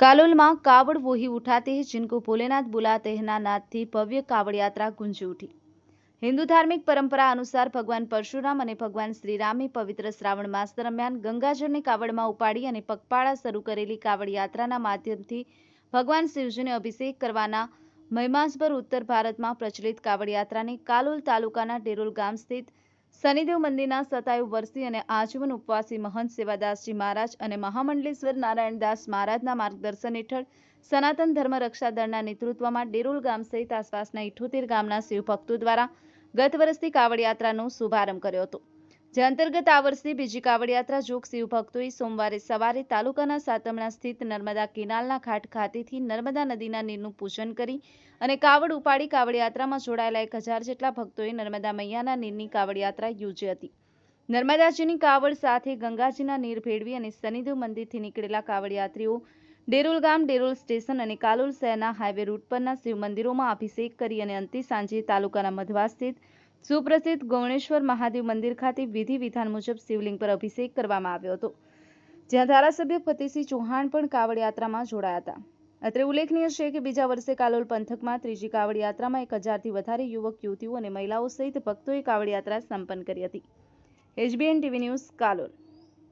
કાલોલમાં કાવડ વોહી ઉઠાતે જિનકો ભોલેનાથ બોલાતે નાદથી ભવ્ય કાવડ યાત્રા ગુંજી ઉઠી. હિન્દુ ધાર્મિક પરંપરા અનુસાર ભગવાન પરશુરામ અને ભગવાન શ્રીરામે પવિત્ર શ્રાવણ માસ દરમિયાન ગંગાજળને કાવડમાં ઉપાડી અને પગપાળા શરૂ કરેલી કાવડ યાત્રાના માધ્યમથી ભગવાન શિવજીને અભિષેક કરવાના મહિમાસભર ઉત્તર ભારતમાં પ્રચલિત કાવડ યાત્રાને કાલોલ તાલુકાના ડેરોલ ગામ સ્થિત શનિદેવ મંદિરના સતાયુ વર્ષી અને આજીવન ઉપવાસી મહંત સેવાદાસજી મહારાજ અને મહામંડલેશ્વર નારાયણદાસ મહારાજના માર્ગદર્શન હેઠળ સનાતન ધર્મ રક્ષા દળના નેતૃત્વમાં ડેરોલ ગામ સહિત આસપાસના ઇઠોતેર ગામના શિવભક્તો દ્વારા ગત વર્ષથી કાવડ યાત્રાનો શુભારંભ કર્યો હતો. જે અંતર્ગત આ વર્ષની બીજી કાવડયાત્રા જોગ શિવભક્તોએ સોમવારે સવારે તાલુકાના સાતમણા સ્થિત નર્મદા કેનાલના ઘાટ ખાતેથી નર્મદા નદીના નીરનું પૂજન કરી અને કાવડ ઉપાડી કાવડયાત્રામાં જોડાયેલા એક હજાર જેટલા ભક્તોએ નર્મદા મૈયાના નીરની કાવડયાત્રા યોજી હતી. નર્મદાજીની કાવડ સાથે ગંગાજીના નીર ભેળવી અને શનિદેવ મંદિરથી નીકળેલા કાવડ યાત્રીઓ ડેરોલ ગામ, ડેરોલ સ્ટેશન અને કાલોલ શહેરના હાઈવે રૂટ પરના શિવ મંદિરોમાં અભિષેક કરી અને અંતે સાંજે તાલુકાના મધવા સ્થિત સુપ્રસિદ્ધ ગૌણેશ્વર મહાદેવ મંદિર ખાતે વિધિ વિધાન મુજબ શિવલિંગ પર અભિષેક કરવામાં આવ્યો હતો, જ્યાં ધારાસભ્ય ફતેસિંહ ચૌહાણ પણ કાવડ યાત્રામાં જોડાયા હતા. અત્રે ઉલ્લેખનીય છે કે બીજા વર્ષે કાલોલ પંથકમાં ત્રીજી કાવડ યાત્રામાં એક હજારથી વધારે યુવક, યુવતીઓ અને મહિલાઓ સહિત ભક્તોએ કાવડ યાત્રા સંપન્ન કરી હતી. HBN TV news Kalol.